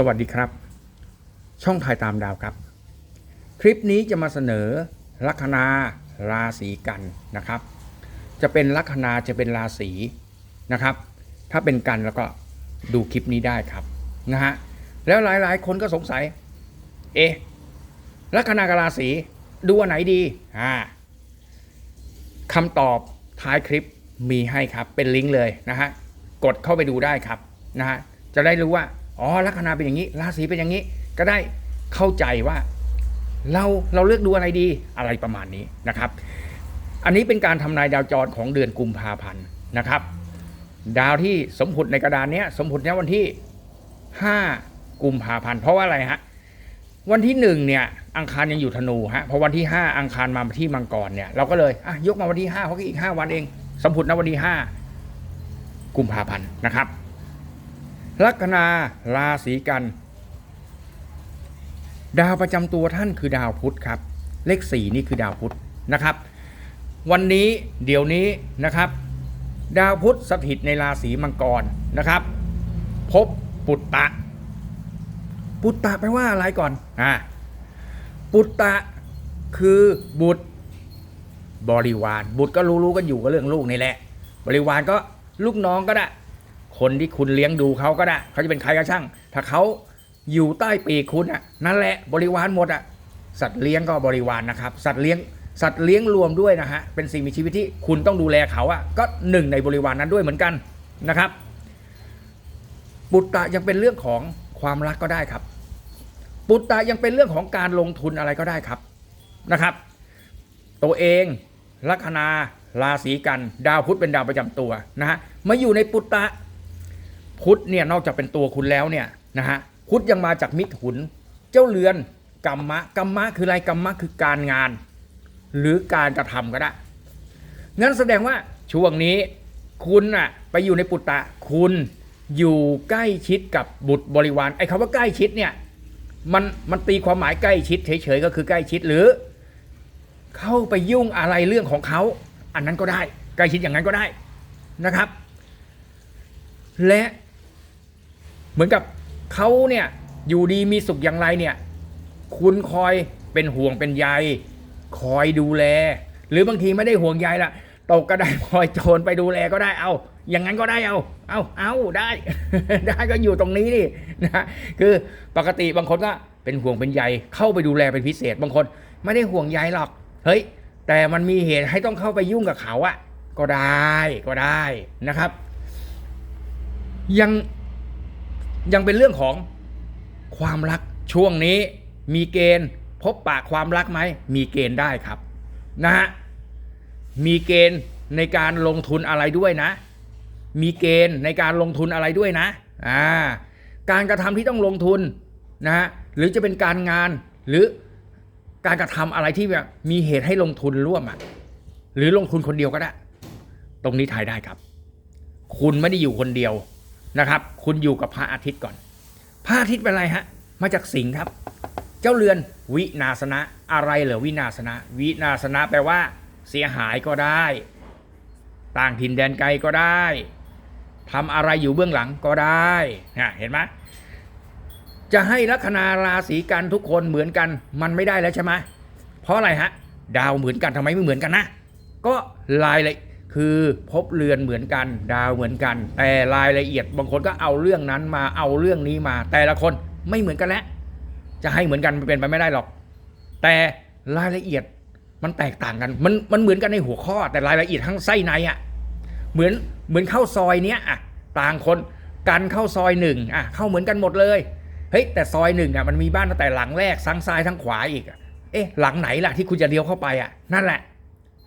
สวัสดีครับ ช่องถ่ายตามดาวครับ คลิปนี้จะมาเสนอลัคนาราศีกันนะครับ จะเป็นลัคนาจะเป็นราศีนะครับ ถ้าเป็นกันแล้วก็ดูคลิปนี้ได้ครับนะฮะแล้วหลายๆ คนก็สงสัย เอ๊ะลัคนากับราศีดูอันไหนดีอ่าคำตอบท้ายคลิปมีให้ครับเป็นลิงก์เลยนะฮะกดเข้าไปดูได้ครับนะฮะจะได้รู้ว่า อ๋อลัคนาเป็นอย่างนี้ ราศีเป็นอย่างนี้ ก็ได้เข้าใจว่าเราเราเลือกดูอะไรดีอะไรประมาณนี้นะครับ อันนี้เป็นการทำนายดาวจรของเดือนกุมภาพันธ์นะครับ ดาวที่สมผุดในกระดานเนี้ยสมผุดในวันที่ 5 กุมภาพันธ์เพราะว่าอะไรฮะวันที่หนึ่งเนี่ยอังคารยังอยู่ธนูฮะพอวันที่ 5 อังคารมาที่มังกรเนี่ยเราก็เลยอะยกมาวันที่5เพราะอีก 5 วันเอง สมผุดณวันที่ 5 กุมภาพันธ์นะครับ ลัคนาราศีกัน ดาวประจำตัวท่านคือดาวพุธครับ เลขสี่นี่คือดาวพุธนะครับ วันนี้เดี๋ยวนี้นะครับ ดาวพุธสถิตในราศีมังกรนะครับ พบปุตตะ ปุตตะแปลว่าอะไรก่อนอ่าปุตตะคือบุตรบริวาร บุตรก็รู้ๆกันอยู่กับเรื่องลูกนี่แหละ บริวารก็ลูกน้องก็ได้ คนที่คุณเลี้ยงดูเขาก็ได้เขาจะเป็นใครก็ช่าง ถ้าเขาอยู่ใต้ปีกคุณอะนั่นแหละบริวารหมดอะสัตว์เลี้ยงก็บริวารนะครับ สัตว์เลี้ยงสัตว์เลี้ยงรวมด้วยนะฮะเป็นสิ่งมีชีวิตที่คุณต้องดูแลเขาอะก็หนึ่งในบริวารนั้นด้วยเหมือนกันนะครับ ปุตตะยังเป็นเรื่องของความรักก็ได้ครับ ปุตตะยังเป็นเรื่องของการลงทุนอะไรก็ได้ครับนะครับ ตัวเองลัคนาราศีกัน ดาวพุธเป็นดาวประจำตัวนะฮะมาอยู่ในปุตตะ พุทธเนี่ยนอกจากเป็นตัวคุณแล้วเนี่ยนะฮะพุทธยังมาจากมิถุน เจ้าเรือนกรรมะกรรมะคืออะไรกรรมะคือการงาน หรือการกระทำก็ได้งั้นแสดงว่าช่วงนี้คุณอะไปอยู่ในปุตตะคุณอยู่ใกล้ชิดกับบุตรบริวารไอ้คำว่าใกล้ชิดเนี่ยมันมันตีความหมายใกล้ชิดเฉยๆก็คือใกล้ชิดหรือ เข้าไปยุ่งอะไรเรื่องของเขา อันนั้นก็ได้ ใกล้ชิดอย่างนั้นก็ได้นะครับ และ เหมือนกับเขาเนี่ยอยู่ดีมีสุขอย่างไรเนี่ย คุณคอยเป็นห่วงเป็นใยคอยดูแล หรือบางทีไม่ได้ห่วงใยละตกก็ได้พลอยโจรไปดูแลก็ได้เอา อย่างนั้นก็ได้เอา เอาเอาได้ ได้ก็อยู่ตรงนี้นี่นะคือปกติบางคนก็เป็นห่วงเป็นใยเข้าไปดูแลเป็นพิเศษ บางคนไม่ได้ห่วงใยหรอกเฮ้ยแต่มันมีเหตุให้ต้องเข้าไปยุ่งกับเขาอะก็ได้ก็ได้นะครับ ยัง ยังเป็นเรื่องของความรักช่วงนี้มีเกณฑ์พบปะความรักไหมมีเกณฑ์ได้ครับนะฮะมีเกณฑ์ในการลงทุนอะไรด้วยนะ มีเกณฑ์ในการลงทุนอะไรด้วยนะอ่าการกระทำที่ต้องลงทุนนะฮะหรือจะเป็นการงานหรือการกระทำอะไรที่แบบมีเหตุให้ลงทุนร่วมอะหรือลงทุนคนเดียวก็ได้ ตรงนี้ถ่ายได้ครับ คุณไม่ได้อยู่คนเดียว นะครับ คุณอยู่กับพระอาทิตย์ก่อน พระอาทิตย์เป็นอะไรฮะ มาจากสิงห์ครับ เจ้าเรือนวินาสนะอะไรเหรอวินาสนะ วินาสนะแปลว่า เสียหายก็ได้ ต่างถิ่นแดนไกลก็ได้ทำอะไรอยู่เบื้องหลังก็ได้นะเห็นไหมจะให้ลัคนาราศีกันทุกคนเหมือนกันมันไม่ได้แล้วใช่ไหมเพราะอะไรฮะ ดาวเหมือนกันทำไมไม่เหมือนกันนะ ก็รายละ คือพบเรือนเหมือนกัน ดาวเหมือนกัน แต่รายละเอียดบางคนก็เอาเรื่องนั้นมาเอาเรื่องนี้มา แต่ละคนไม่เหมือนกันแล้วจะให้เหมือนกันเป็นไปไม่ได้หรอก แต่รายละเอียดมันแตกต่างกัน มันมันเหมือนกันในหัวข้อ แต่รายละเอียดทั้งไส้ในอะเหมือนเหมือนเข้าซอยเนี้ยอะต่างคนกันเข้าซอยหนึ่งอะเข้าเหมือนกันหมดเลยเฮ้ยแต่ซอยหนึ่งอะมันมีบ้านตั้งแต่หลังแรกทั้งซ้ายทั้งขวาอีกเอ๊ะหลังไหนล่ะที่คุณจะเลี้ยวเข้าไปอะนั่นแหละ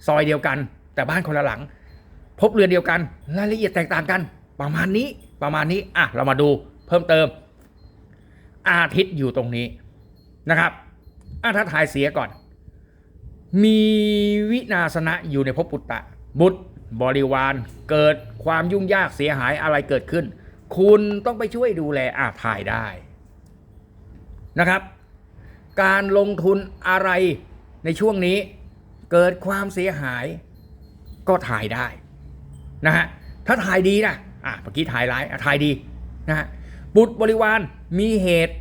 ซอยเดียวกัน แต่บ้านคนละหลัง พบเรือนเดียวกัน รายละเอียดแตกต่างกัน ประมาณนี้ประมาณนี้อะเรามาดูเพิ่มเติม อาทิตย์อยู่ตรงนี้นะครับอะถ้าทายเสียก่อน มีวินาสนะอยู่ในภพปุตตะ บุตรบริวารเกิดความยุ่งยากเสียหายอะไรเกิดขึ้น คุณต้องไปช่วยดูแลอาถ่ายได้นะครับ การลงทุนอะไรในช่วงนี้เกิดความเสียหาย ก็ถ่ายได้นะฮะถ้าถ่ายดีนะอะเมื่อกี้ถ่ายร้ายถ่ายดีนะฮะบุตรบริวารมีเหตุ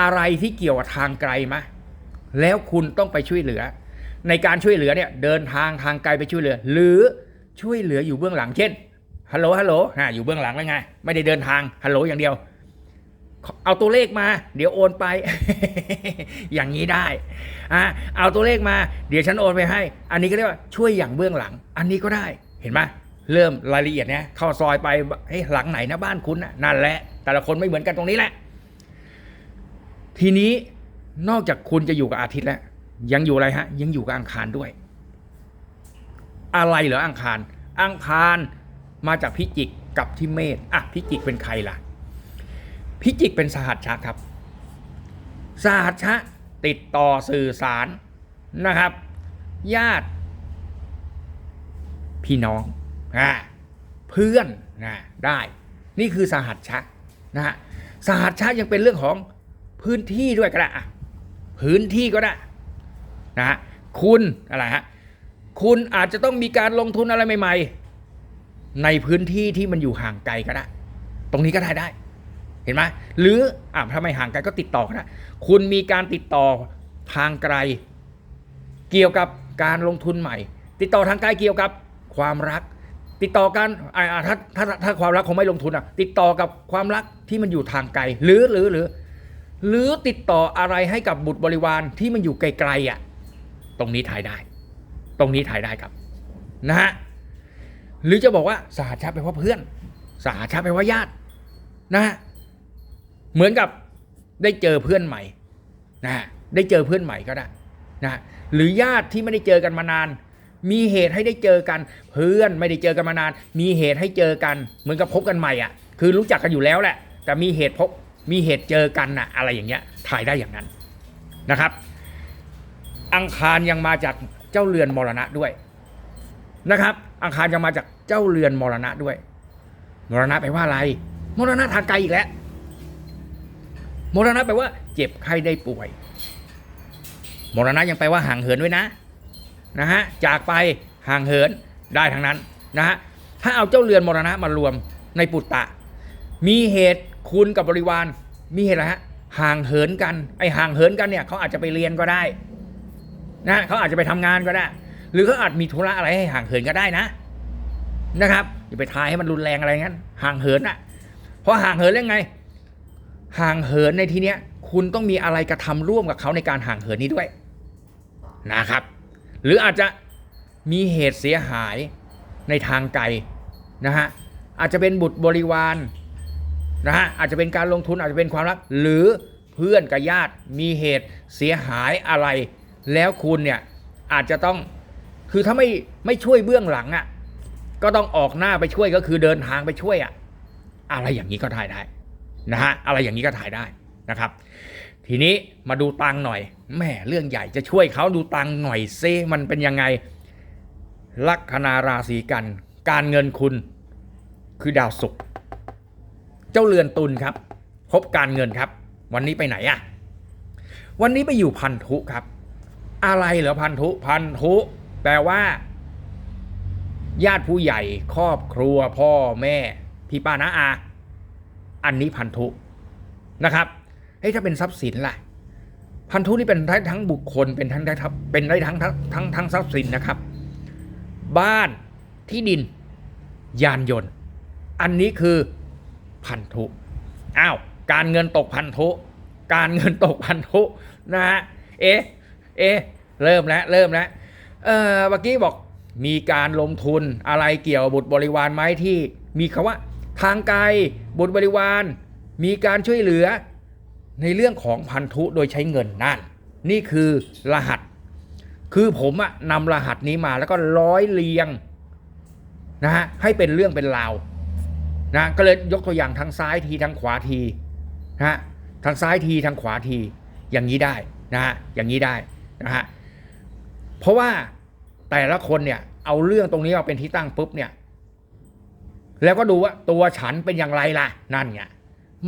อะไรที่เกี่ยวกับทางไกลไหมแล้วคุณต้องไปช่วยเหลือ ในการช่วยเหลือเนี่ยเดินทางทางไกลไปช่วยเหลือ หรือช่วยเหลืออยู่เบื้องหลังเช่นฮัลโหลฮัลโหลอยู่เบื้องหลังแล้วไง ไม่ได้เดินทางฮัลโหลอย่างเดียว เอาตัวเลขมา เดี๋ยวโอนไป อย่างนี้ได้อ่าเอาตัวเลขมา เดี๋ยวฉันโอนไปให้ อันนี้ก็เรียกว่าช่วยอย่างเบื้องหลัง อันนี้ก็ได้เห็นไหมเริ่มรายละเอียดเนี่ยเข้าซอยไปเฮ้ยหลังไหนนะบ้านคุณน่ะนั่นแหละ แต่ละคนไม่เหมือนกันตรงนี้แหละ ทีนี้นอกจากคุณจะอยู่กับอาทิตย์แล้ว ยังอยู่อะไรฮะ ยังอยู่กับอังคารด้วย อะไรเหรออังคาร อังคารมาจากพิจิกกับที่เมษอะพิจิกเป็นใครล่ะ พิจิกเป็นสหัชชะครับ สหัชชะติดต่อสื่อสารนะครับ ญาติ พี่น้องอ่าเพื่อนนะได้ นี่คือสหัชชะนะฮะสหัชชะยังเป็นเรื่องของพื้นที่ด้วยก็ได้พื้นที่ก็ได้นะฮะคุณอะไรฮะคุณอาจจะต้องมีการลงทุนอะไรใหม่ ๆ ในพื้นที่ที่มันอยู่ห่างไกลก็ได้ ตรงนี้ก็ได้ได้ ห็นไหมหรืออ่าถ้าไม่ห่างไกลก็ติดต่อก็ได้คุณมีการติดต่อทางไกล เกี่ยวกับการลงทุนใหม่ ติดต่อทางไกลเกี่ยวกับความรัก ติดต่อกันอ่าอ่าถ้าถ้าถ้าความรักคงไม่ลงทุนอะ ติดต่อกับความรักที่มันอยู่ทางไกล หรือหรือหรือ หรือติดต่ออะไรให้กับบุตรบริวารที่มันอยู่ไกลๆอะ ตรงนี้ถ่ายได้ ตรงนี้ถ่ายได้ครับ นะฮะหรือจะบอกว่าสหชาติแปลว่าเพื่อน สหชาติแปลว่าญาติ นะฮะ เหมือนกับได้เจอเพื่อนใหม่นะฮะได้เจอเพื่อนใหม่ก็ได้นะฮะหรือญาติที่ไม่ได้เจอกันมานาน มีเหตุให้ได้เจอกัน เพื่อนไม่ได้เจอกันมานาน มีเหตุให้เจอกัน เหมือนกับพบกันใหม่อะ คือรู้จักกันอยู่แล้วแหละ แต่มีเหตุพบมีเหตุเจอกันน่ะ อะไรอย่างเงี้ยถ่ายได้อย่างนั้นนะครับ อังคารยังมาจากเจ้าเรือนมรณะด้วยนะครับ อังคารยังมาจากเจ้าเรือนมรณะด้วย มรณะแปลว่าอะไร มรณะทางไกลอีกแล้ว มรณะแปลว่า เจ็บไข้ได้ป่วย มรณะยังแปลว่าห่างเหินด้วยนะนะฮะจากไปห่างเหินได้ทั้งนั้นนะฮะถ้าเอาเจ้าเรือนมรณะมารวมในปุตตะ มีเหตุคุณกับบริวาร มีเหตุอะไรฮะห่างเหินกันไอห่างเหินกันเนี่ยเขาอาจจะไปเรียนก็ได้นะเขาอาจจะไปทำงานก็ได้ หรือเขาอาจมีธุระอะไรให้ห่างเหินก็ได้นะนะครับอย่าไปทายให้มันรุนแรงอะไรงั้นห่างเหินอะเพราะห่างเหินเรื่องไง ห่างเหินในที่เนี้ยคุณต้องมีอะไรกระทำร่วมกับเขาในการห่างเหินนี้ด้วยนะครับ หรืออาจจะมีเหตุเสียหายในทางไกลนะฮะอาจจะเป็นบุตรบริวารนะฮะอาจจะเป็นการลงทุนอาจจะเป็นความรัก หรือเพื่อนกับญาติมีเหตุเสียหายอะไร แล้วคุณเนี่ยอาจจะต้องคือถ้าไม่ไม่ช่วยเบื้องหลังอะ่ะก็ต้องออกหน้าไปช่วยก็คือเดินทางไปช่วยอะ่ะอะไรอย่างนี้ก็ถ่ายได้ นะฮะอะไรอย่างนี้ก็ถ่ายได้นะครับ ทีนี้มาดูตังหน่อยแหม่เรื่องใหญ่จะช่วยเขาดูตังหน่อยเซมันเป็นยังไงลัคนาราศีกัน การเงินคุณคือดาวศุกร์เจ้าเรือนตุลครับ พบการเงินครับ วันนี้ไปไหนอะวันนี้ไปอยู่พันธุครับ อะไรเหรอพันธุพันธุแปลว่า ญาติผู้ใหญ่ครอบครัวพ่อแม่พี่ป้านาอา อันนี้พันธุนะครับเฮ้ยถ้าเป็นทรัพย์สินล่ะ พันธุนี่เป็นได้ทั้งบุคคลเป็นทั้งได้ทับเป็นได้ทั้งทั้งทั้งทั้งทรัพย์สินนะครับ บ้านที่ดิน ยานยนต์ อันนี้คือพันธุอ้าวการเงินตกพันธุการเงินตกพันธุนะฮะเอ๊ะเอ๊ะเริ่มแล้วเริ่มแล้วเออเมื่อกี้บอกมีการลงทุนอะไรเกี่ยวบบุตรบริวารไหมที่มีคำว่า ทางไกลบุตรบริวาร มีการช่วยเหลือในเรื่องของพันธุโดยใช้เงินนั่น นี่คือรหัส คือผมอะนำรหัสนี้มาแล้วก็ร้อยเรียงนะฮะให้เป็นเรื่องเป็นราวนะก็เลยยกตัวอย่างทางซ้ายทีทางขวาทีนะฮะทางซ้ายทีทางขวาที อย่างนี้ได้นะฮะอย่างนี้ได้นะฮะเพราะว่าแต่ละคนเนี่ยเอาเรื่องตรงนี้มาเป็นที่ตั้งปุ๊บเนี่ย แล้วก็ดูว่าตัวฉันเป็นอย่างไรล่ะ นั่นไง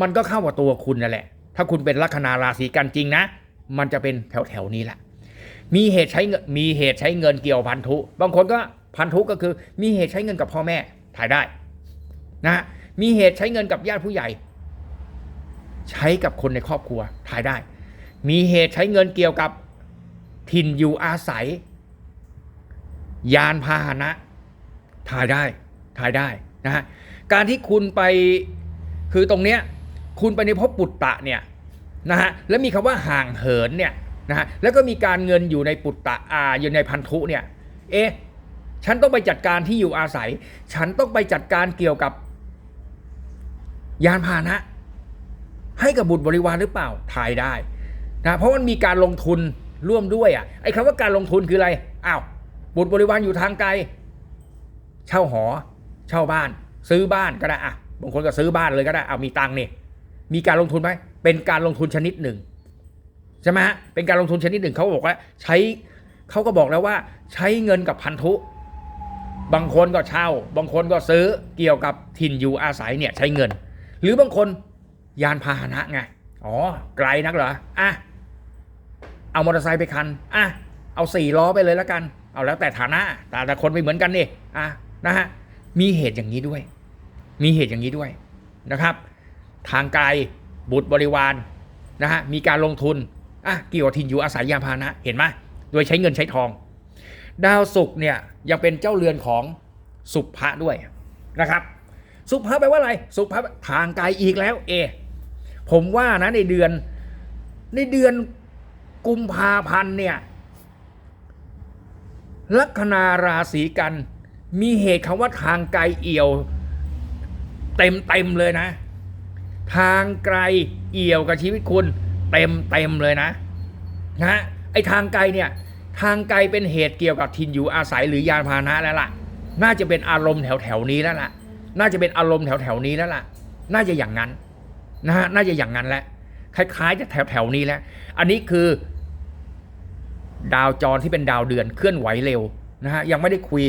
มันก็เข้ากับตัวคุณนั่นแหละ ถ้าคุณเป็นลัคนาราศีกันจริงนะ มันจะเป็นแถวแถวๆนี้แหละ มีเหตุใช้เงินมีเหตุใช้เงินเกี่ยวพันธุ บางคนก็พันธุก็คือมีเหตุใช้เงินกับพ่อแม่ถ่ายได้นะมีเหตุใช้เงินกับญาติผู้ใหญ่ ใช้กับคนในครอบครัวทายได้ มีเหตุใช้เงินเกี่ยวกับถิ่นอยู่อาศัย ยานพาหนะทายได้ทายได้ นะฮะการที่คุณไปคือตรงเนี้ยคุณไปในภพปุตตะเนี่ยนะฮะแล้วมีคำว่าห่างเหินเนี่ยนะฮะแล้วก็มีการเงินอยู่ในปุตตะอาอยู่ในพันธุเนี่ยเอ๊ะฉันต้องไปจัดการที่อยู่อาศัย ฉันต้องไปจัดการเกี่ยวกับยานพาหนะ ให้กับบุตรบริวารหรือเปล่าทายได้นะเพราะมันมีการลงทุนร่วมด้วยอะไอ้คำว่าการลงทุนคืออะไรอ้าวบุตรบริวารอยู่ทางไกล เช่าหอ เช่าบ้าน ซื้อบ้านก็ได้อะบางคนก็ซื้อบ้านเลยก็ได้เอามีตังค์นี่มีการลงทุนไหมเป็นการลงทุนชนิดหนึ่งใช่ไหมฮะเป็นการลงทุนชนิดหนึ่งเขาบอกว่าใช้เขาก็บอกแล้วว่า ใช้เงินกับพันธุ บางคนก็เช่า บางคนก็ซื้อเกี่ยวกับถิ่นอยู่อาศัยเนี่ยใช้เงิน หรือบางคนยานพาหนะไงอ๋อไกลนักเหรออะเอามอเตอร์ไซค์ไปคันอะเอาสี่ล้อไปเลยแล้วกัน เอาแล้วแต่ฐานะแต่แต่คนไม่เหมือนกันนี่อะนะฮะ มีเหตุอย่างนี้ด้วย มีเหตุอย่างนี้ด้วยนะครับ ทางไกลบุตรบริวารนะฮะมีการลงทุนอะเกี่ยวกับทินอยู่อาศัยยานพาหนะเห็นไหมโดยใช้เงินใช้ทอง ดาวศุกร์เนี่ยยังเป็นเจ้าเรือนของสุภะด้วยนะครับสุภะแปลว่าอะไร สุภะทางไกลอีกแล้ว เอ ผมว่านะในเดือน ในเดือนกุมภาพันธ์เนี่ยลัคนาราศีกัน มีเหตุคำว่าทางไกลเอี่ยว เต็มเต็มเลยนะ ทางไกลเอี่ยวกับชีวิตคุณ เต็มเต็มเลยนะนะไอทางไกลเนี่ยทางไกลเป็นเหตุเกี่ยวกับถิ่นอยู่อาศัยหรือยานพาหนะแล้วล่ะ น่าจะเป็นอารมณ์แถวแถวนี้แล้วล่ะ น่าจะเป็นอารมณ์แถวแถวนี้แล้วล่ะ น่าจะอย่างนั้นนะฮะน่าจะอย่างนั้นแหละคล้ายๆจะแถวแถวนี้แหละอันนี้คือ ดาวจรที่เป็นดาวเดือนเคลื่อนไหวเร็วนะฮะยังไม่ได้คุย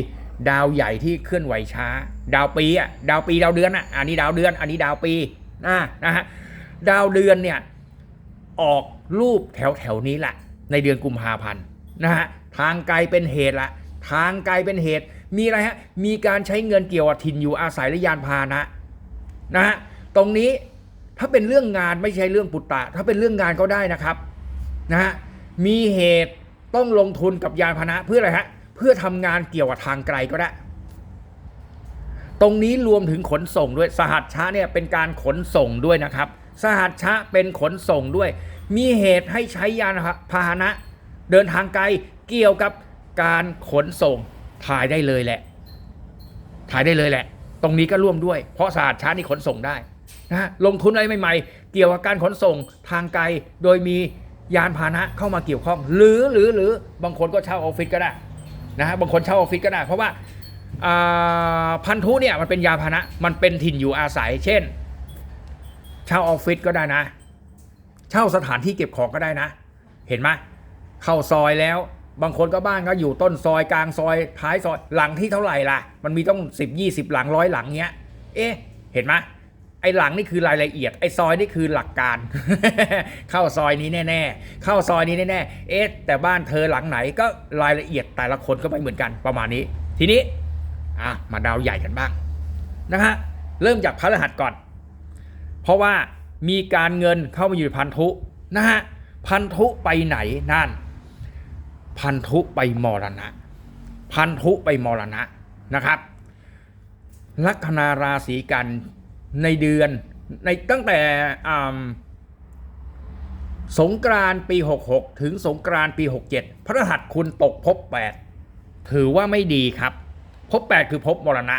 ดาวใหญ่ที่เคลื่อนไหวช้า ดาวปีอะดาวปีดาวเดือนอะอันนี้ดาวเดือน อันนี้ดาวปีนะนะฮะดาวเดือนเนี่ยออกรูปแถวแถวนี้แหละในเดือนกุมภาพันธ์นะฮะทางไกลเป็นเหตุละทางไกลเป็นเหตุ มีอะไรฮะมีการใช้เงินเกี่ยวกับถิ่นอยู่อาศัยและยานพาหนะนะฮะตรงนี้ถ้าเป็นเรื่องงานไม่ใช่เรื่องปุตตะ ถ้าเป็นเรื่องงานก็ได้นะครับนะฮะมีเหตุต้องลงทุนกับยานพาหนะเพื่ออะไรฮะ พื่อทำงานเกี่ยวกับทางไกลก็ได้ ตรงนี้รวมถึงขนส่งด้วย สหัสชะเนี่ยเป็นการขนส่งด้วยนะครับ สหัสชะเป็นขนส่งด้วย มีเหตุให้ใช้ยานพาหนะ เดินทางไกลเกี่ยวกับการขนส่งถ่ายได้เลยแหละ ถ่ายได้เลยแหละ ตรงนี้ก็ร่วมด้วย เพราะศาสตร์ช้านี่ขนส่งได้นะฮะลงทุนอะไรใหม่ๆ เกี่ยวกับการขนส่งทางไกล โดยมียานพาหนะเข้ามาเกี่ยวข้อง หรือหรือหรือบางคนก็เช่าออฟฟิศก็ได้ นะฮะบางคนเช่าออฟฟิศก็ได้ เพราะว่าพันธุเนี่ยมันเป็นยาพานะ มันเป็นถิ่นอยู่อาศัย เช่น เช่าออฟฟิศก็ได้นะ เช่าสถานที่เก็บของก็ได้นะ เห็นไหมเข้าซอยแล้ว บางคนก็บ้านก็อยู่ต้นซอยกลางซอยท้ายซอยหลังที่เท่าไหร่ล่ะ มันมีต้องสิบยี่สิบหลังร้อยหลังเนี้ย เอ๊ะ เห็นไหม ไอ้หลังนี่คือรายละเอียด ไอ้ซอยนี่คือหลักการ เข้าซอยนี้แน่ๆ เข้าซอยนี้แน่ๆ เอ๊ะแต่บ้านเธอหลังไหนก็รายละเอียดแต่ละคนก็ไม่เหมือนกันประมาณนี้ ทีนี้อะมาดาวใหญ่กันบ้างนะฮะเริ่มจากพระรหัสก่อน เพราะว่ามีการเงินเข้ามาอยู่ในพันธุนะฮะพันธุไปไหนนั่น พันธุไปมรณะ พันธุไปมรณะนะครับลัคนาราศีกัน ในเดือนในตั้งแต่สงกรานต์ปี 66 ถึงสงกรานต์ปี 67 พระรหัสคุณตกภพ8ถือว่าไม่ดีครับภพ8คือภพมรณะ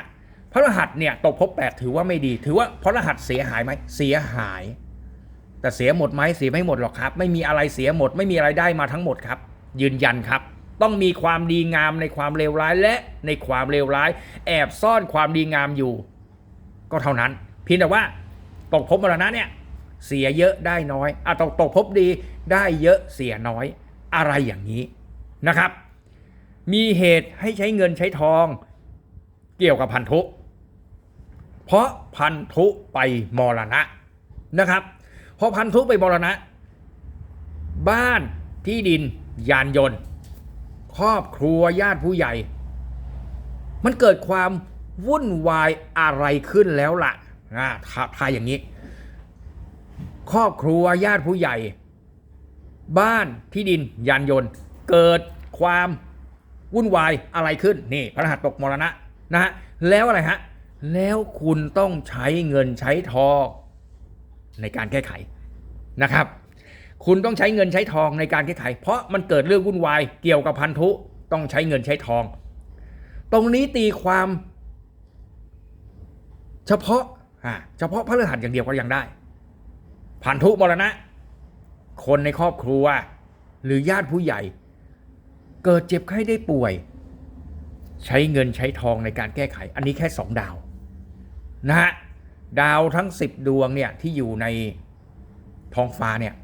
พระรหัสเนี่ยตกภพ8ถือว่าไม่ดี ถือว่าพระรหัสเสียหายไหมเสียหาย แต่เสียหมดไหมเสียไม่หมดหรอกครับ ไม่มีอะไรเสียหมด ไม่มีอะไรได้มาทั้งหมดครับ ยืนยันครับ ต้องมีความดีงามในความเลวร้ายและในความเลวร้าย แอบซ่อนความดีงามอยู่ ก็เท่านั้น เพียงแต่ว่าตกภพมรณะเนี่ยเสียเยอะได้น้อยอะตกตกภพดีได้เยอะเสียน้อยอะไรอย่างนี้นะครับ มีเหตุให้ใช้เงินใช้ทองเกี่ยวกับพันธุ เพราะพันธุไปมรณะนะครับพอพันธุไปมรณะ บ้านที่ดินยานยนต์ ครอบครัวญาติผู้ใหญ่ มันเกิดความวุ่นวายอะไรขึ้นแล้วล่ะ นะทาทายอย่างนี้ ครอบครัวญาติผู้ใหญ่ บ้านที่ดินยานยนต์ เกิดความวุ่นวายอะไรขึ้นนี่พระรหัสตกมรณะนะฮะแล้วอะไรฮะแล้วคุณต้องใช้เงินใช้ทองในการแก้ไขนะครับ คุณต้องใช้เงินใช้ทองในการแก้ไข เพราะมันเกิดเรื่องวุ่นวายเกี่ยวกับพันธุต้องใช้เงินใช้ทอง ตรงนี้ตีความ เฉพาะ อ่าเฉพาะพระฤหัสอย่างเดียวก็ยังได้พันธุมรณะ คนในครอบครัว หรือญาติผู้ใหญ่ เกิดเจ็บไข้ได้ป่วย ใช้เงินใช้ทองในการแก้ไข อันนี้แค่สองดาวนะฮะดาวทั้งสิบดวงเนี่ยที่อยู่ในทองฟ้าเนี่ย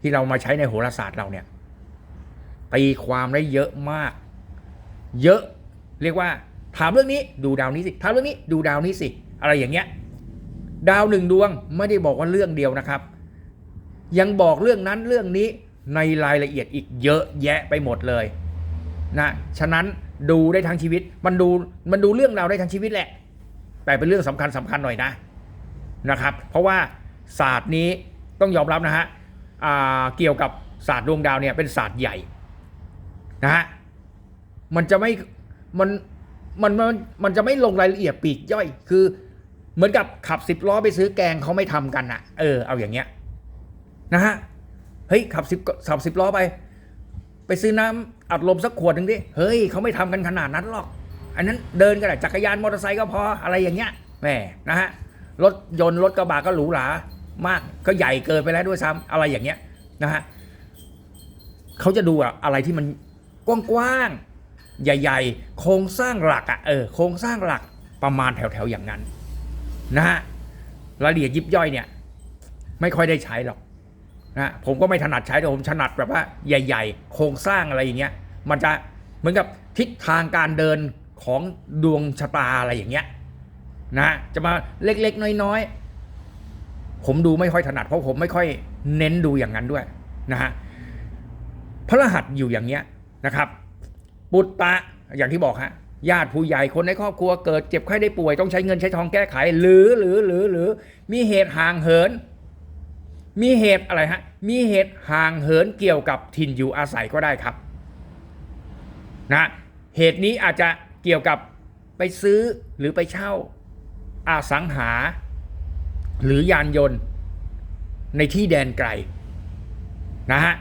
ที่เรามาใช้ในโหราศาสตร์เราเนี่ยตีความได้เยอะมาก เยอะเรียกว่าถามเรื่องนี้ดูดาวนี้สิถามเรื่องนี้ดูดาวนี้สิ อะไรอย่างเงี้ย ดาวหนึ่งดวงไม่ได้บอกว่าเรื่องเดียวนะครับ ยังบอกเรื่องนั้นเรื่องนี้ในรายละเอียดอีกเยอะแยะไปหมดเลยนะฉะนั้นดูได้ทั้งชีวิตมันดูมันดูเรื่องราวได้ทั้งชีวิตแหละ แต่เป็นเรื่องสำคัญสำคัญหน่อยนะนะครับ เพราะว่าศาสตร์นี้ต้องยอมรับนะฮะเกี่ยวกับศาสตร์ดวงดาวเนี่ยเป็นศาสตร์ใหญ่นะฮะมันจะไม่มันมันมันมันจะไม่ลงรายละเอียดปีกย่อย คือ เหมือนกับขับสิบล้อไปซื้อแกงเขาไม่ทำกันอะเออเอาอย่างเงี้ยนะฮะเฮ้ยขับสิบขับสิบล้อไป ไปซื้อน้ำอัดลมสักขวดหนึ่งดิเฮ้ยเขาไม่ทำกันขนาดนั้นหรอก อันนั้นเดินก็ได้จักรยานมอเตอร์ไซค์ก็พออะไรอย่างเงี้ยแหมนะฮะรถยนต์รถกระบะก็หรูหรามากก็ใหญ่เกินไปแล้วด้วยซ้ำอะไรอย่างเงี้ยนะฮะเขาจะดูอะอะไรที่มันกว้างๆใหญ่ ๆ โครงสร้างหลักอะเออโครงสร้างหลักประมาณแถวๆอย่างนั้น นะฮะรายละเอียดยิบย่อยเนี่ย ไม่ค่อยได้ใช้หรอกนะผมก็ไม่ถนัดใช้แต่ผมถนัดแบบว่าใหญ่ ๆ โครงสร้างอะไรอย่างเงี้ย มันจะเหมือนกับทิศทางการเดินของดวงชะตาอะไรอย่างเงี้ยนะจะมาเล็กๆ น้อยๆ ผมดูไม่ค่อยถนัดเพราะผมไม่ค่อยเน้นดูอย่างนั้นด้วยนะฮะพระรหัสอยู่อย่างเงี้ยนะครับ ปุตตะอย่างที่บอกฮะ ญาติผู้ใหญ่คนในครอบครัวเกิดเจ็บไข้ได้ป่วยต้องใช้เงินใช้ทองแก้ไข หรือหรือหรือหรือมีเหตุห่างเหิน มีเหตุอะไรฮะ มีเหตุห่างเหินเกี่ยวกับถิ่นอยู่อาศัยก็ได้ครับนะเหตุนี้อาจจะเกี่ยวกับไปซื้อหรือไปเช่าอาสังหา หรือยานยนต์ ในที่แดนไกลนะฮะ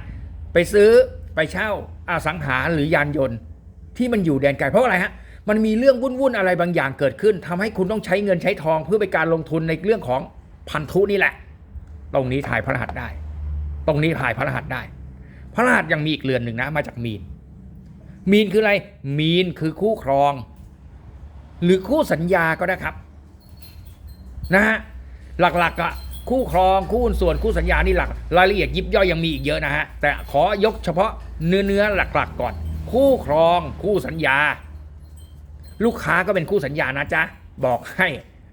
ไปซื้อไปเช่าอาสังหาหรือยานยนต์ที่มันอยู่แดนไกลเพราะอะไรฮะ มันมีเรื่องวุ่นๆอะไรบางอย่างเกิดขึ้นทำให้คุณต้องใช้เงินใช้ทองเพื่อไปการลงทุนในเรื่องของพันธุนี่แหละ ตรงนี้ถ่ายพระรหัสได้ ตรงนี้ถ่ายพระรหัสได้ พระรหัสยังมีอีกเรือนหนึ่งนะ มาจากมีน มีนคืออะไร มีนคือคู่ครอง หรือคู่สัญญาก็ได้ครับนะฮะหลักๆอะคู่ครองคู่ส่วนคู่สัญญานี่หลัก รายละเอียดยิบย่อยยังมีอีกเยอะนะฮะแต่ขอยกเฉพาะเนื้อเนื้อๆหลักๆก่อน คู่ครองคู่สัญญา ลูกค้าก็เป็นคู่สัญญานะจ๊ะบอกให้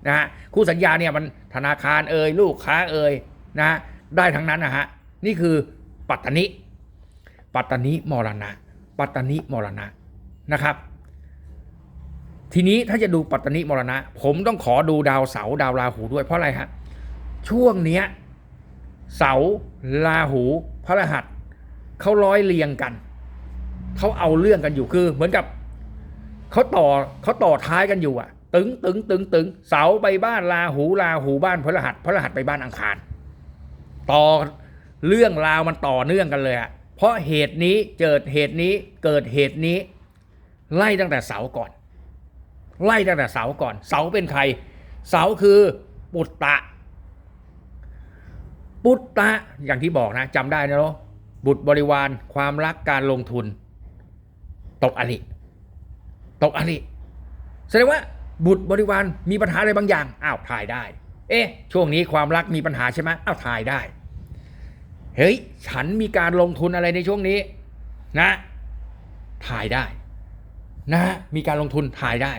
นะฮะคู่สัญญาเนี่ยมันธนาคารเอ่ยลูกค้าเอ่ยนะฮะได้ทั้งนั้นนะฮะนี่คือปัตตานิปัตตานิมรณะ ปัตตานิมรณะนะครับ ทีนี้ถ้าจะดูปัตตานิมรณะ ผมต้องขอดูดาวเสาร์ดาวราหูด้วยเพราะอะไรฮะช่วงเนี้ยเสาร์ราหูพระรหัสเขาร้อยเรียงกันเขาเอาเรื่องกันอยู่คือเหมือนกับ เขาต่อเขาต่อท้ายกันอยู่อะตึงตึงตึงตึงเสาไปบ้านราหูราหูบ้านพระรหัสพระรหัสไปบ้านอังคาร ต่อเรื่องราวมันต่อเนื่องกันเลยอะเพราะเหตุนี้เกิดเหตุนี้เกิดเหตุนี้ ไล่ตั้งแต่เสาก่อน ไล่ตั้งแต่เสาก่อน เสาเป็นใคร เสาคือปุตตะ ปุตตะอย่างที่บอกนะจำได้นะเนาะบุตรบริวารความรักการลงทุน ตกอริ ตกอริแสดงว่าบุตรบริวารมีปัญหาอะไรบางอย่างอ้าวถ่ายได้ เอ๊ะ ช่วงนี้ความรักมีปัญหาใช่ไหมอ้าวถ่ายได้ เฮ้ย ฉันมีการลงทุนอะไรในช่วงนี้ นะ ถ่ายได้ นะ มีการลงทุนถ่ายได้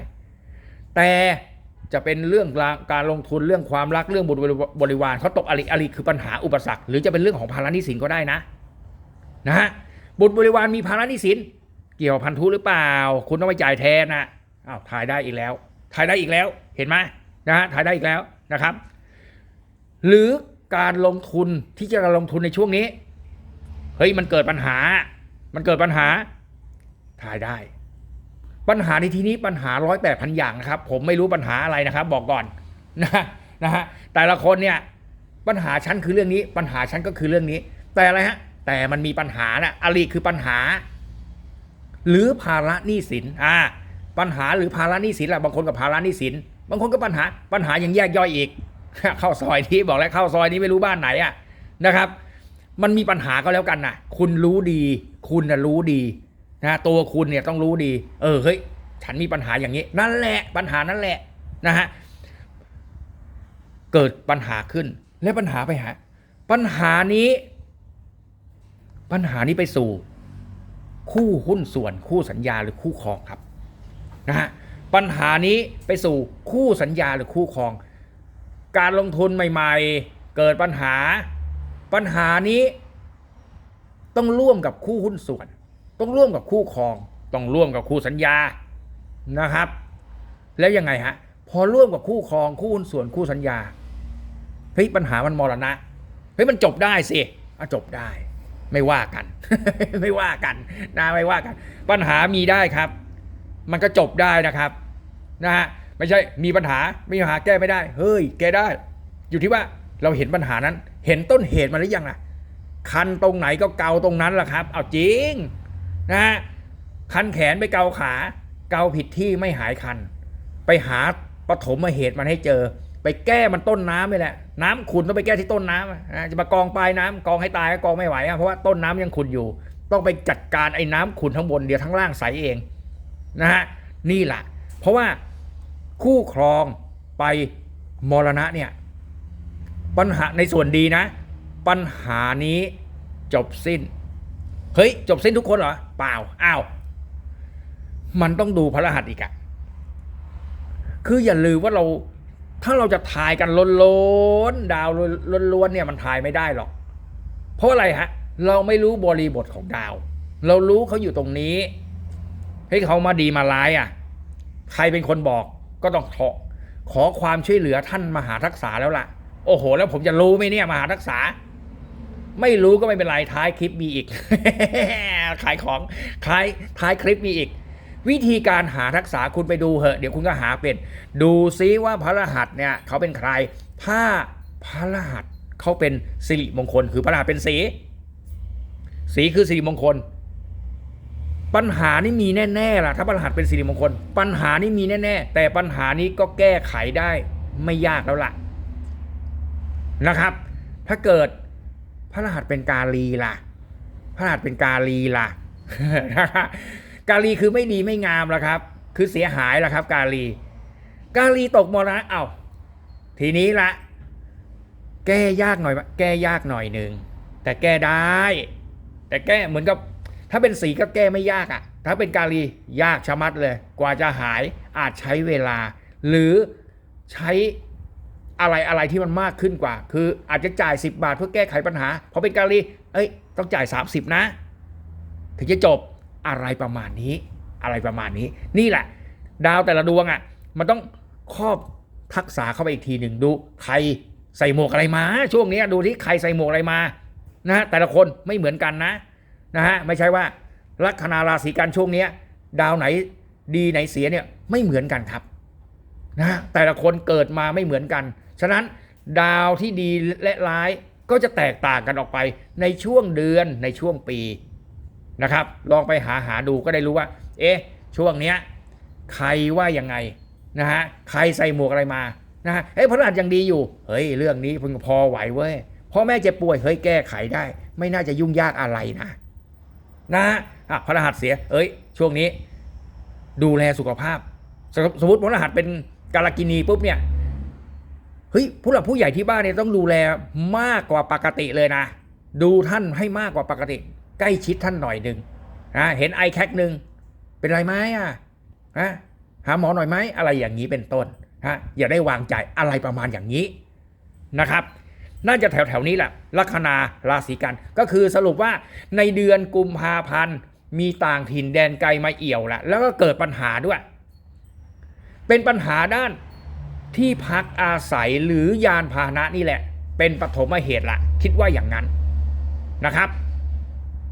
แต่จะเป็นเรื่องการลงทุนเรื่องความรักเรื่องบุตรบริวารเขาตกอริอริคือปัญหาอุปสรรค หรือจะเป็นเรื่องของภาระหนี้สินก็ได้นะ นะฮะบุตรบริวารมีภาระหนี้สิน เกี่ยวพันธุหรือเปล่า คุณต้องไปจ่ายแทนนะอ้าวถ่ายได้อีกแล้ว ถ่ายได้อีกแล้วเห็นไหมนะฮะถ่ายได้อีกแล้วนะครับ หรือการลงทุนที่จะลงทุนในช่วงนี้เฮ้ยมันเกิดปัญหา มันเกิดปัญหา ถ่ายได้ ปัญหาในที่นี้ปัญหาร้อยแปดพันอย่างนะครับ ผมไม่รู้ปัญหาอะไรนะครับ บอกก่อนนะนะฮะแต่ละคนเนี่ยปัญหาฉันคือเรื่องนี้ ปัญหาฉันก็คือเรื่องนี้ แต่อะไรฮะแต่มันมีปัญหานะอะไรคือปัญหา หรือภาระหนี้สินอ่าปัญหาหรือภาระหนี้สินล่ะบางคนกับภาระหนี้สิน บางคนก็ปัญหาปัญหายังแยกย่อยอีก เข้าซอยนี้บอกแล้วเข้าซอยนี้ไม่รู้บ้านไหนอะนะครับ มันมีปัญหาก็แล้วกันนะคุณรู้ดี คุณนะรู้ดีนะตัวคุณเนี่ยต้องรู้ดี เออเฮ้ยฉันมีปัญหาอย่างนี้ นั่นแหละปัญหานั่นแหละนะฮะเกิดปัญหาขึ้น และปัญหาไปหา ปัญหานี้ ปัญหานี้ไปสู่ คู่หุ้นส่วน คู่สัญญาหรือคู่ครองครับนะฮะปัญหานี้ไปสู่คู่สัญญาหรือคู่ครอง การลงทุนใหม่ ๆ เกิดปัญหา ปัญหานี้ ต้องร่วมกับคู่หุ้นส่วน ต้องร่วมกับคู่ครอง ต้องร่วมกับคู่สัญญานะครับ แล้วยังไงฮะพอร่วมกับคู่ครองคู่หุ้นส่วนคู่สัญญาเฮ้ยปัญหามันมรณะเฮ้ยมันจบได้สิอะจบได้ ไม่ว่ากัน ไม่ว่ากันนะไม่ว่ากัน ปัญหามีได้ครับ มันก็จบได้นะครับนะฮะไม่ใช่มีปัญหาไมีปัญหาแก้ไม่ได้ เฮ้ย แก้ได้ อยู่ที่ว่าเราเห็นปัญหานั้น เห็นต้นเหตุมันหรือยังล่ะ คันตรงไหนก็เกาตรงนั้นแหละครับ เอาจริงนะฮะคันแขนไปเกาขา เกาผิดที่ไม่หายคัน ไปหาปฐมเหตุมันให้เจอ ไปแก้มันต้นน้ำนี่แหละ น้ำขุนต้องไปแก้ที่ต้นน้ำนะจะมากองปลายน้ำกองให้ตายก็กองไม่ไหวเพราะว่าต้นน้ำยังขุนอยู่ ต้องไปจัดการไอ้น้ำขุนทั้งบนเดี๋ยวทั้งล่างใสเองนะฮะนี่แหละเพราะว่าคู่ครองไปมรณะเนี่ยปัญหาในส่วนดีนะ ปัญหานี้จบสิ้น เฮ้ย จบสิ้นทุกคนเหรอ เปล่าอ้าวมันต้องดูพระรหัสอีกอะคืออย่าลืมว่าเรา ถ้าเราจะทายกันล้นๆดาวล้วนๆเนี่ยมันทายไม่ได้หรอก เพราะอะไรฮะ เราไม่รู้บริบทของดาว เรารู้เขาอยู่ตรงนี้ให้เขามาดีมาร้ายอะ ใครเป็นคนบอกก็ต้องขอขอความช่วยเหลือท่านมหาทักษะแล้วล่ะ โอ้โห แล้วผมจะรู้ไหมเนี่ยมหาทักษะไม่รู้ก็ไม่เป็นไรท้ายคลิปมีอีกขายของท้ายท้ายคลิปมีอีก วิธีการหาทักษะคุณไปดูเหอะ เดี๋ยวคุณก็หาเป็น ดูซิว่าพระรหัสเนี่ยเขาเป็นใคร ถ้าพระรหัสเขาเป็นสิริมงคล คือพระรหัสเป็นสี สีคือสิริมงคล ปัญหานี่มีแน่ๆล่ะ ถ้าพระรหัสเป็นสิริมงคล ปัญหานี่มีแน่ๆ แต่ปัญหานี้ก็แก้ไขได้ไม่ยากแล้วล่ะนะครับ ถ้าเกิดพระรหัสเป็นกาลีล่ะ พระรหัสเป็นกาลีล่ะ กาลีคือไม่ดีไม่งามแล้วครับ คือเสียหายแล้วครับ กาลี กาลีตกมรณะเอ้าทีนี้ละ แก้ยากหน่อย แก้ยากหน่อยหนึ่งแต่แก้ได้ แต่แก้เหมือนกับ ถ้าเป็นสีก็แก้ไม่ยากอะ่ะ ถ้าเป็นกาลียากชะมัดเลย กว่าจะหายอาจใช้เวลา หรือใช้อะไรอะไรที่มันมากขึ้นกว่า คืออาจจะจ่าย 10 บาทเพื่อแก้ไขปัญหาพอเป็นกาลีเอ้ย ต้องจ่าย 30 นะ ถึงจะจบ อะไรประมาณนี้ อะไรประมาณนี้ นี่แหละ ดาวแต่ละดวงอะ่ะ มันต้องครอบทักษะเข้าไปอีกทีหนึ่งดูใครใส่หมวกอะไรมา ช่วงนี้ดูที่ใครใส่หมวกอะไรมานะแต่ละคนไม่เหมือนกันนะนะฮะไม่ใช่ว่าลัคนาราศีกันช่วงนี้ดาวไหนดีไหนเสียเนี่ยไม่เหมือนกันครับนะแต่ละคนเกิดมาไม่เหมือนกัน ฉะนั้นดาวที่ดีและร้ายก็จะแตกต่างกันออกไปในช่วงเดือนในช่วงปี นะครับ ลองไปหาหาดูก็ได้รู้ว่า เอ๊ะ ช่วงเนี้ยใครว่ายังไงนะฮะ ใครใส่หมวกอะไรมานะฮะ เอ้ยพระรหัสยังดีอยู่ เฮ้ย เรื่องนี้เพิ่งพอไหวเว้ย พ่อแม่เจ็บป่วย เฮ้ย แก้ไขได้ ไม่น่าจะยุ่งยากอะไรนะ นะฮะอะพระรหัสเสีย เอ้ย ช่วงนี้ ดูแลสุขภาพสมสมมติพระรหัสเป็นกาลกินีปุ๊บเนี่ย เฮ้ย ผู้หลักผู้ใหญ่ที่บ้านเนี่ยต้องดูแลมากกว่าปกติเลยนะ ดูท่านให้มากกว่าปกติ ใกล้ชิดท่านหน่อยหนึ่งนะเห็นไอแคคหนึ่งเป็นไรไหมอะนะหาหมอหน่อยไหมอะไรอย่างนี้เป็นต้นฮะอย่าได้วางใจอะไรประมาณอย่างนี้นะครับ น่าจะแถวๆนี้แหละลัคนาราศีกัน ก็คือสรุปว่าในเดือนกุมภาพันธ์มีต่างถิ่นแดนไกลมาเอี่ยวละแล้วก็เกิดปัญหาด้วย เป็นปัญหาด้านที่พักอาศัยหรือยานพาหนะนี่แหละ เป็นปฐมเหตุละคิดว่าอย่างนั้นนะครับ